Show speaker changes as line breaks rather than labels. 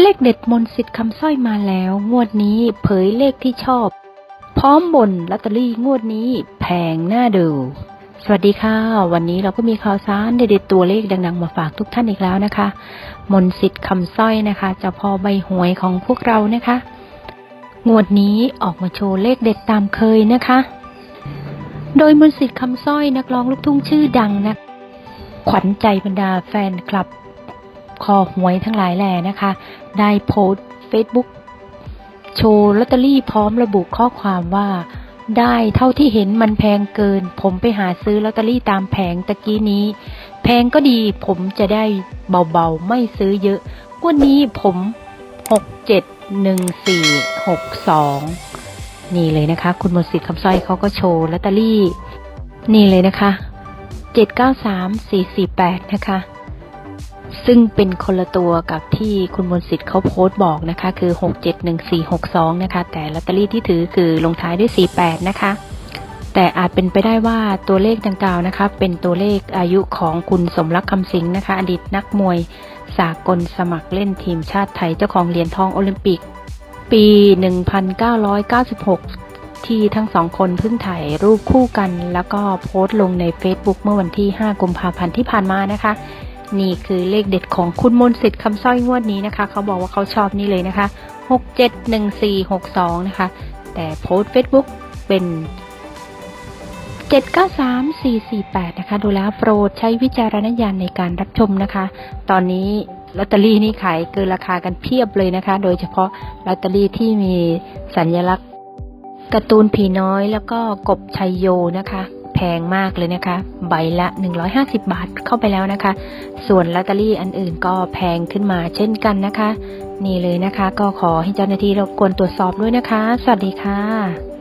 เลขเด็ดมนสิทธิ์คำสร้อยมาแล้ว งวดนี้เผยเลขที่ชอบ พร้อมบนลอตเตอรี่งวดนี้แพงน่าดู สวัสดีค่ะ วันนี้เราก็มีข่าวสารเด็ดๆตัวเลขดังๆ มาฝากทุกท่านอีกแล้วนะคะ มนสิทธิ์คำสร้อยนะคะเจ้าพ่อใบหวยของพวกเรานะคะ งวดนี้ออกมาโชว์เลขเด็ดตามเคยนะคะ โดยมนสิทธิ์คำสร้อยนักร้องลูกทุ่งชื่อดังนะขวัญใจบรรดาแฟนคลับ คอหวยทั้งหลายแหล่นะคะ ได้โพสต์เฟซบุ๊กโชว์ลอตเตอรี่พร้อมระบุข้อความว่า ได้เท่าที่เห็นมันแพงเกิน ผมไปหาซื้อลอตเตอรี่ตามแผงตะกี้นี้ แพงก็ดีผมจะได้เบาๆ ไม่ซื้อเยอะงวันนี้ผมหกเจ็ดหนึ่งสี่หกสองนี่เลยนะคะ คุณมนสิทธิ์คำสร้อยเขาก็โชว์ลอตเตอรี่ นี่เลยนะคะเจ็ดเก้าสามสี่สี่แปดนะคะ ซึ่งเป็นคนละตัวกับที่คุณมนสิทธิ์เขาโพสต์บอกนะคะ คือ 671462 นะคะ แต่ลอตเตอรี่ที่ถือคือลงท้ายด้วย 48 นะคะ แต่อาจเป็นไปได้ว่าตัวเลขดังกล่าวนะคะ เป็นตัวเลขอายุของคุณสมรักคำสิงห์นะคะ อดีตนักมวยสากลสมัครเล่นทีมชาติไทยเจ้าของเหรียญทองโอลิมปิก ปี 1996ที่ทั้งสองคนเพิ่งถ่ายรูปคู่กัน แล้วก็โพสต์ลงใน Facebook เมื่อวันที่ 5 กุมภาพันธ์ที่ผ่านมานะคะ นี่คือเลขเด็ดของคุณมนสิทธิ์คำสร้อยงวดนี้นะคะ เขาบอกว่าเขาชอบนี่เลยนะคะ 671462 นะคะ แต่โพสต์ Facebook เป็น 793448 นะคะ ดูแล้วโปรดใช้วิจารณญาณในการรับชมนะคะ ตอนนี้ลอตเตอรี่นี่ขายเกินราคากันเพียบเลยนะคะ โดยเฉพาะลอตเตอรี่ที่มีสัญลักษณ์การ์ตูนผีน้อยแล้วก็กบชัยโยนะคะ แพงมากเลยนะคะ ใบละ 150 บาทเข้าไปแล้วนะคะ ส่วนลอตเตอรี่อันอื่นก็แพงขึ้นมาเช่นกันนะคะ นี่เลยนะคะ ก็ขอให้เจ้าหน้าที่รบกวนตรวจสอบด้วยนะคะ สวัสดีค่ะ